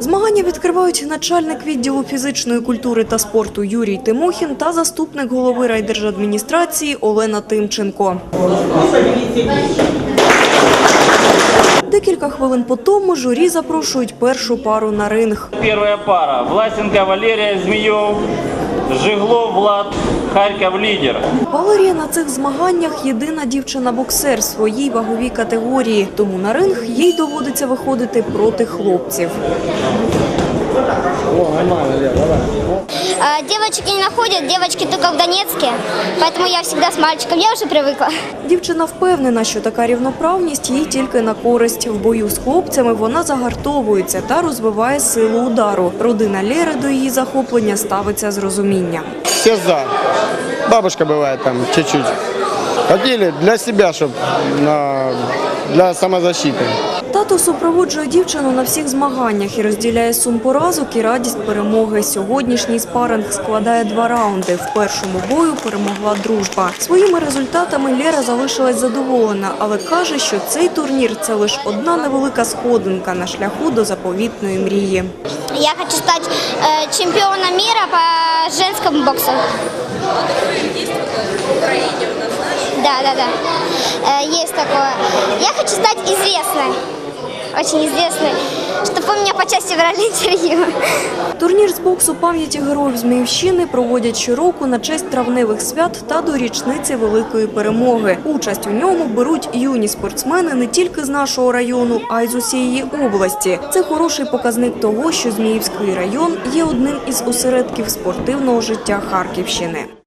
Змагання відкривають начальник відділу фізичної культури та спорту Юрій Тимохін та заступник голови райдержадміністрації Олена Тимченко. Декілька хвилин по тому журі запрошують першу пару на ринг. Первая пара. Власенка Валерія Змеев, Жиглов Влад, Харків лідер. Валерія на цих змаганнях єдина дівчина-боксер своїй ваговій категорії, тому на ринг їй доводиться виходити проти хлопців. А, Девочки не находят, девочки только в Донецке, поэтому я всегда с мальчиком, я уже привыкла. Дівчина впевнена, що така рівноправність їй тільки на користь. В бою з хлопцями вона загартовується та розвиває силу удару. Родина Лєри до її захоплення ставиться з розумінням. все за. Бабушка бывает там чуть-чуть. Хотели для себя, чтобы для самозащиты. Тато супроводжує дівчину на всіх змаганнях і розділяє сум поразок і радість перемоги. Сьогоднішній спаринг складає два раунди. В першому бою перемогла дружба. Своїми результатами Лєра залишилась задоволена, але каже, що цей турнір це лише одна невелика сходинка на шляху до заповітної мрії. Я хочу стать э, чемпионом мира по женскому боксу. Да, да, да. Есть такое. Я хочу стать известной, очень известной, чтобы у меня почаще брали интервью. Турнір з боксу пам'яті героїв Зміївщини проводять щороку на честь травневих свят та до річниці великої перемоги. Участь у ньому беруть юні спортсмени не тільки з нашого району, а й з усієї області. Це хороший показник того, що Зміївський район є одним із осередків спортивного життя Харківщини.